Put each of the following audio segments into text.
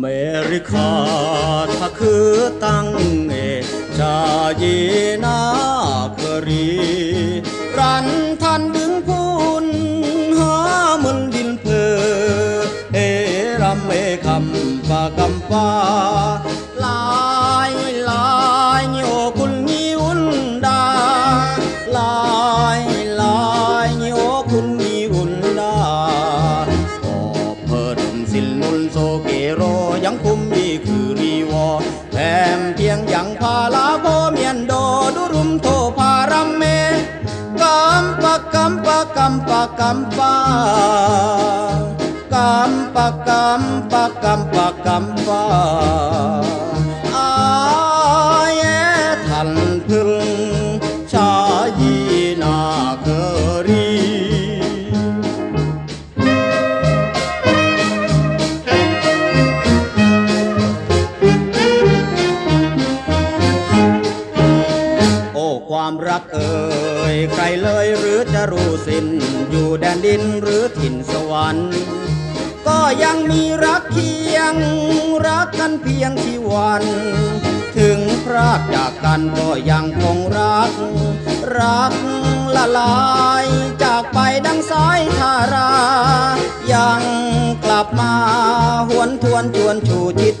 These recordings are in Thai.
เมริกาถ้าคือตั้งเอชายีนาครี รันทันดึงพูนหามึนดินเพอเอรำเอคำปากำปาลายลายโยคุณยิวนดาลายลายโยคุณยิวนดาก็เพิ่นสินนุนโซเกโร ยังคุมดีคือรีวอแถมเพียงยังพาลาโบเมียนโดดุรุมโทพารัมเมกัมปะกัมปะกัมปะกัมปะกัมปะกัมปะกัมปะกัมปะ ความรักเอ่ยใครเลยหรือจะรู้สิ้น อยู่แดนดินหรือถิ่นสวรรค์ ก็ยังมีรักเคียง รักกันเพียงที่วัน ถึงพรากจากกันก็ยังคงรัก รักละลายจากไปดังสายทารา ยังกลับมาหวนทวนชวนชูจิต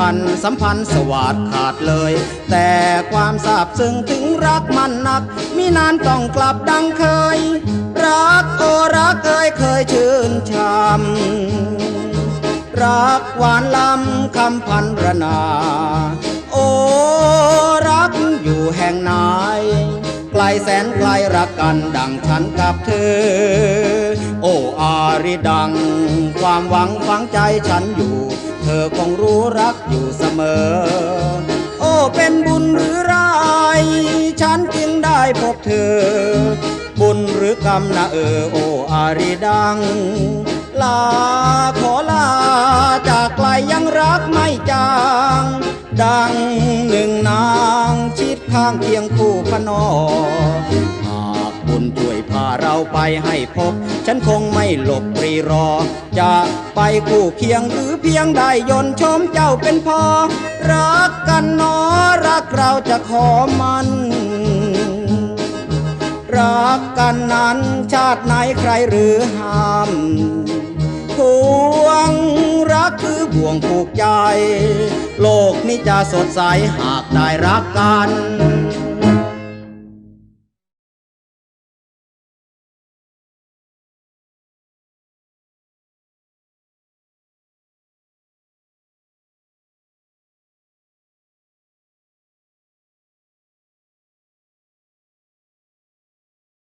พันสัมพันธ์สวาดขาดเลย แต่ความซาบซึ้งถึงรักมันนัก มีนานต้องกลับดังเคย รักโอรักเอ่ยเคยชื่นชมรักหวานล้ำคำพันรนา โอรักอยู่แห่งนา นไกลแสนไกลรักกันดังฉันกับเธอ โอ้อาริดัง ความหวังฝังใจฉันอยู่ เธอคงรู้รักอยู่เสมอ โอ้เป็นบุญหรือร้ายฉันจึงได้พบเธอ บุญหรือกรรมนะเออโออาริดัง ลาขอลาจากไกลยังรักไม่จาง ดังหนึ่งนา ข้างเคียงคู่พนอหากบุญช่วยพาเราไปให้พบ ฉันคงไม่หลบปรีรอ จะไปคู่เคียงหรือเพียงได้ยนชมเจ้าเป็นพอ รักกันนอรักเราจะขอมันรักกันนั้นชาติไหนใครหรือห้ามพวงรักคือบ่วงผูกใจ นี้จะสดใสหากได้รักกัน